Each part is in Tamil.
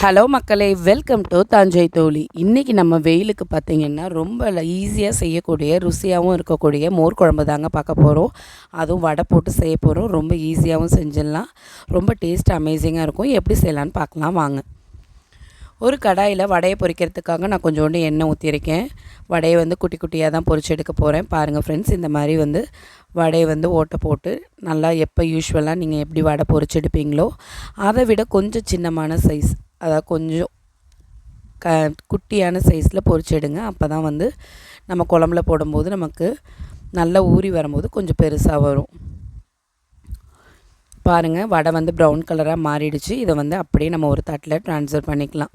ஹலோ மக்களே வெல்கம் டு தஞ்சை தோழி இன்றைக்கி நம்ம வெயிலுக்கு பார்த்திங்கன்னா ரொம்ப ஈஸியாக செய்யக்கூடிய ருசியாகவும் இருக்கக்கூடிய மோர் குழம்பு தாங்க பார்க்க போகிறோம் அதுவும் வடை போட்டு செய்ய போகிறோம் ரொம்ப ஈஸியாகவும் செஞ்சிடலாம். ரொம்ப டேஸ்ட் அமேசிங்காக இருக்கும். எப்படி செய்யலான்னு பார்க்கலாம் வாங்க. ஒரு கடாயில் வடையை பொரிக்கிறதுக்காக நான் கொஞ்சோண்டு எண்ணெய் ஊற்றிருக்கேன் வடையை வந்து குட்டி குட்டியாக தான் பொரிச்சு எடுக்க போகிறேன் பாருங்கள் ஃப்ரெண்ட்ஸ் இந்த மாதிரி வந்து வடையை வந்து ஓட்டை போட்டு நல்லா எப்போ யூஸ்வலாக நீங்கள் எப்படி வடை பொறிச்செடுப்பீங்களோ அதை விட கொஞ்சம் சின்னமான சைஸ் அதாவது கொஞ்சம் க குட்டியான சைஸில் பொரிச்சு அப்போ தான் வந்து நம்ம குழம்புல போடும்போது நமக்கு நல்லா ஊறி வரும்போது கொஞ்சம் பெருசாக வரும். பாருங்கள் வடை வந்து ப்ரௌன் கலராக மாறிடுச்சு. இதை வந்து அப்படியே நம்ம ஒரு தட்டில் ட்ரான்ஸ்ஃபர் பண்ணிக்கலாம்.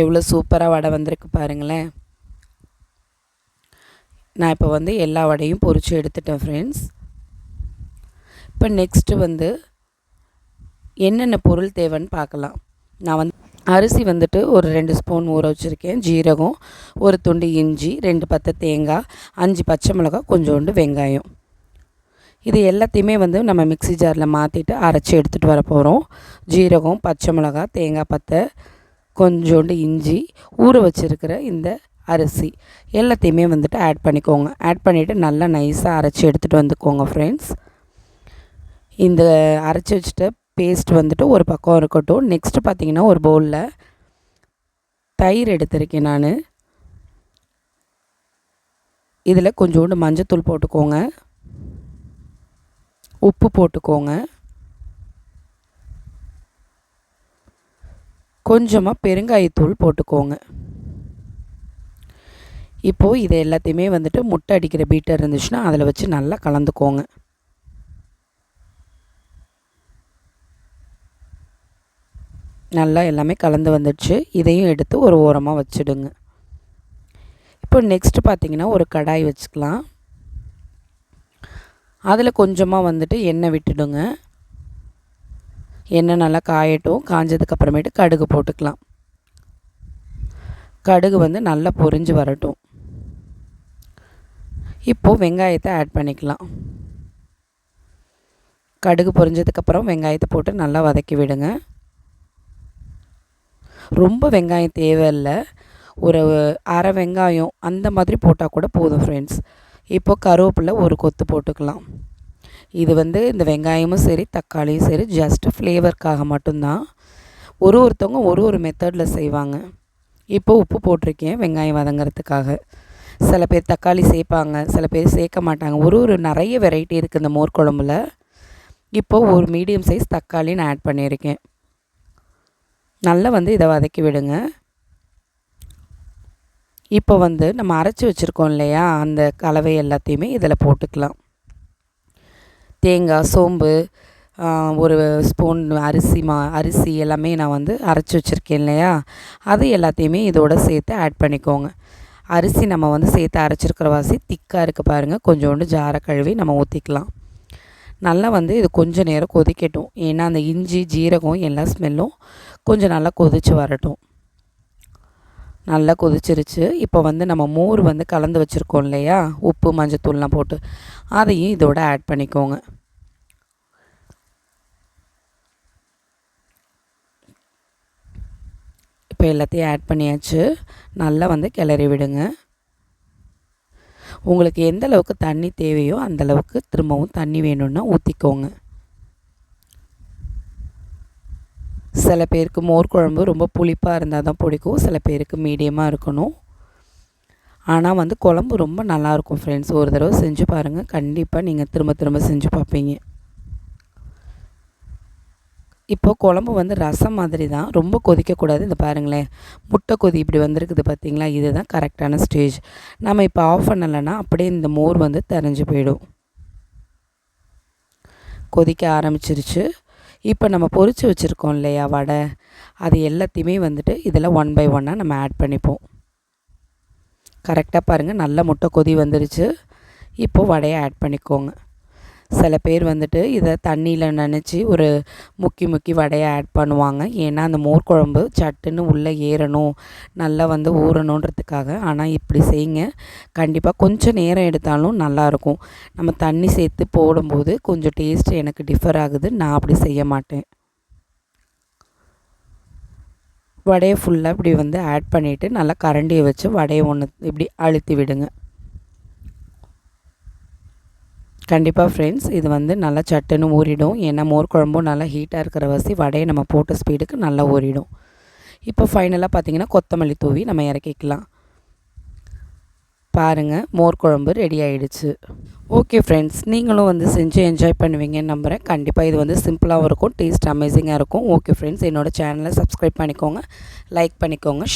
எவ்வளோ சூப்பராக வடை வந்திருக்கு பாருங்களேன். நான் இப்போ வந்து எல்லா வடையும் பொரித்து எடுத்துட்டேன் ஃப்ரெண்ட்ஸ் இப்போ நெக்ஸ்ட்டு வந்து என்னென்ன பொருள் தேவைன்னு பார்க்கலாம். நான் வந்து அரிசி வந்துட்டு ஒரு ரெண்டு ஸ்பூன் ஊற வச்சுருக்கேன். ஜீரகம் ஒரு துண்டு இஞ்சி ரெண்டு பத்து தேங்காய் அஞ்சு பச்சை மிளகாய் கொஞ்சோண்டு வெங்காயம். இது எல்லாத்தையுமே வந்து நம்ம மிக்சி ஜாரில் மாற்றிட்டு அரைச்சி எடுத்துகிட்டு வர போகிறோம் ஜீரகம் பச்சை மிளகாய் தேங்காய் பத்தை கொஞ்சோண்டு இஞ்சி ஊற வச்சுருக்கிற இந்த அரிசி எல்லாத்தையுமே வந்துட்டு ஆட் பண்ணிக்கோங்க. ஆட் பண்ணிவிட்டு நல்லா நைஸாக அரைச்சி எடுத்துகிட்டு வந்துக்கோங்க ஃப்ரெண்ட்ஸ் இந்த அரைச்சி வச்சுட்டு பேஸ்ட் வந்துட்டு ஒரு பக்கம் இருக்கட்டும். நெக்ஸ்ட்டு பார்த்திங்கன்னா ஒரு பவுலில் தயிர் எடுத்திருக்கேன் நான். இதில் கொஞ்சோண்டு மஞ்சத்தூள் போட்டுக்கோங்க. உப்பு போட்டுக்கோங்க. கொஞ்சமாக பெருங்காயத்தூள் போட்டுக்கோங்க. இப்போது இது எல்லாத்தையுமே வந்துட்டு முட்டை அடிக்கிற பீட்டர் இருந்துச்சுன்னா அதில் வச்சு நல்லா கலந்துக்கோங்க. நல்லா எல்லாமே கலந்து வந்துடுச்சு. இதையும் எடுத்து ஒரு ஓரமாக வச்சுடுங்க. இப்போ நெக்ஸ்ட்டு பார்த்திங்கன்னா ஒரு கடாய் வச்சுக்கலாம். அதில் கொஞ்சமாக வந்துட்டு எண்ணெய் விட்டுடுங்க. எண்ணெய் நல்லா காயட்டும். காஞ்சதுக்கப்புறமேட்டு கடுகு போட்டுக்கலாம். கடுகு வந்து நல்லா பொரிஞ்சு வரட்டும். இப்போது வெங்காயத்தை ஆட் பண்ணிக்கலாம். கடுகு பொரிஞ்சதுக்கப்புறம் வெங்காயத்தை போட்டு நல்லா வதக்கி விடுங்க. ரொம்ப வெங்காயம் தேவையில்லை. ஒரு அரை வெங்காயம் அந்த மாதிரி போட்டால் கூட போதும் ஃப்ரெண்ட்ஸ் இப்போ கருவேப்பிலை ஒரு கொத்து போட்டுக்கலாம். இது வந்து இந்த வெங்காயமும் சரி தக்காளியும் சரி ஜஸ்ட்டு ஃப்ளேவருக்காக மட்டும்தான். ஒரு ஒருத்தவங்க ஒரு ஒரு மெத்தடில் செய்வாங்க. இப்போ உப்பு போட்டிருக்கேன் வெங்காயம் வதங்கிறதுக்காக. சில பேர் தக்காளி சேர்ப்பாங்க சில பேர் சேர்க்க மாட்டாங்க. ஒரு ஒரு நிறைய வெரைட்டி இருக்குது இந்த மோர் குழம்புல. இப்போது ஒரு மீடியம் சைஸ் தக்காளி நான் ஆட் பண்ணியிருக்கேன். நல்லா வந்து இதை வதக்கி விடுங்க. இப்போ வந்து நம்ம அரைச்சி வச்சுருக்கோம் இல்லையா? அந்த கலவை எல்லாத்தையுமே இதில் போட்டுக்கலாம். தேங்காய் சோம்பு ஒரு ஸ்பூன் அரிசி மா அரிசி எல்லாமே நான் வந்து அரைச்சி வச்சுருக்கேன் இல்லையா? அது எல்லாத்தையுமே இதோட சேர்த்து ஆட் பண்ணிக்கோங்க. அரிசி நம்ம வந்து சேர்த்து அரைச்சிருக்கிற வாசி திக்காக இருக்குது பாருங்கள் கொஞ்சோண்டு ஜார கழுவி நம்ம ஊற்றிக்கலாம் நல்லா வந்து இது கொஞ்சம் நேரம் கொதிக்கட்டும். ஏன்னா அந்த இஞ்சி ஜீரகம் எல்லா ஸ்மெல்லும் கொஞ்சம் நல்லா கொதித்து வரட்டும். நல்லா கொதிச்சிருச்சு. இப்போ வந்து நம்ம மோர் வந்து கலந்து வச்சுருக்கோம் இல்லையா? உப்பு மஞ்சத்தூள்லாம் போட்டு. அதையும் இதோட ஆட் பண்ணிக்கோங்க. இப்போ எல்லாத்தையும் ஆட் பண்ணியாச்சு. நல்லா வந்து கிளறி விடுங்க. உங்களுக்கு எந்த அளவுக்கு தண்ணி தேவையோ அந்தளவுக்கு திரும்பவும் தண்ணி வேணும்னா ஊற்றிக்கோங்க சில பேருக்கு மோர் குழம்பு ரொம்ப புளிப்பாக இருந்தால் தான் பிடிக்கும். சில பேருக்கு மீடியமாக இருக்கணும். ஆனால் வந்து குழம்பு ரொம்ப நல்லாயிருக்கும் ஃப்ரெண்ட்ஸ் ஒரு தடவை செஞ்சு பாருங்கள் கண்டிப்பாக நீங்கள் திரும்ப திரும்ப செஞ்சு பார்ப்பீங்க. இப்போ குழம்பு வந்து ரசம் மாதிரி தான். ரொம்ப கொதிக்கக்கூடாது. இந்த பாருங்களேன். முட்டை கொதி இப்படி வந்திருக்குது பார்த்தீங்களா? இதுதான் கரெக்டான ஸ்டேஜ். நம்ம இப்போ ஆஃப் பண்ணலைன்னா அப்படியே இந்த மோர் வந்து தெரிஞ்சு போயிடும். கொதிக்க ஆரம்பிச்சிருச்சு. இப்போ நம்ம பொரித்து வச்சுருக்கோம் இல்லையா வடை? அது எல்லாத்தையுமே வந்துட்டு இதில் ஒன் பை ஒன்னாக நம்ம ஆட் பண்ணிப்போம். கரெக்டாக பாருங்கள் நல்ல முட்டை கொதி வந்துருச்சு. இப்போது வடையை ஆட் பண்ணிக்கோங்க. சில பேர் வந்துட்டு இதை தண்ணியில் நினச்சி ஒரு முக்கி முக்கி வடையை ஆட் பண்ணுவாங்க. ஏன்னா அந்த மோர் குழம்பு சட்டுன்னு உள்ளே ஏறணும். நல்லா வந்து ஊறணுன்றதுக்காக. ஆனால் இப்படி செய்யுங்க. கண்டிப்பாக கொஞ்சம் நேரம் எடுத்தாலும் நல்லாயிருக்கும் நம்ம தண்ணி சேர்த்து போடும்போது கொஞ்சம் டேஸ்ட் எனக்கு டிஃபர் ஆகுது. நான் அப்படி செய்ய மாட்டேன். வடையை ஃபுல்லாக இப்படி வந்து ஆட் பண்ணிவிட்டு நல்லா கரண்டியை வச்சு வடையை ஒன்று இப்படி அழுத்தி விடுங்க. கண்டிப்பாக ஃப்ரெண்ட்ஸ் இது வந்து நல்லா சட்டுன்னு ஊறிடும். ஏன்னா மோர் குழம்பும் நல்லா ஹீட்டாக இருக்கிற வசி வடையை நம்ம போட்ட ஸ்பீடுக்கு நல்லா ஊறிடும். இப்போ ஃபைனலாக பார்த்தீங்கன்னா கொத்தமல்லி தூவி நம்ம இறக்கிக்கலாம். பாருங்கள் மோர் குழம்பு ரெடி ஆகிடுச்சு ஓகே ஃப்ரெண்ட்ஸ் நீங்களும் வந்து செஞ்சு என்ஜாய் பண்ணுவீங்கன்னு நம்புகிறேன் கண்டிப்பாக இது வந்து சிம்பிளாகவும் இருக்கும் டேஸ்ட் அமேசிங்காக இருக்கும். ஓகே ஃப்ரெண்ட்ஸ் என்னோடய சேனலை சப்ஸ்கிரைப் பண்ணிக்கோங்க லைக் பண்ணிக்கோங்க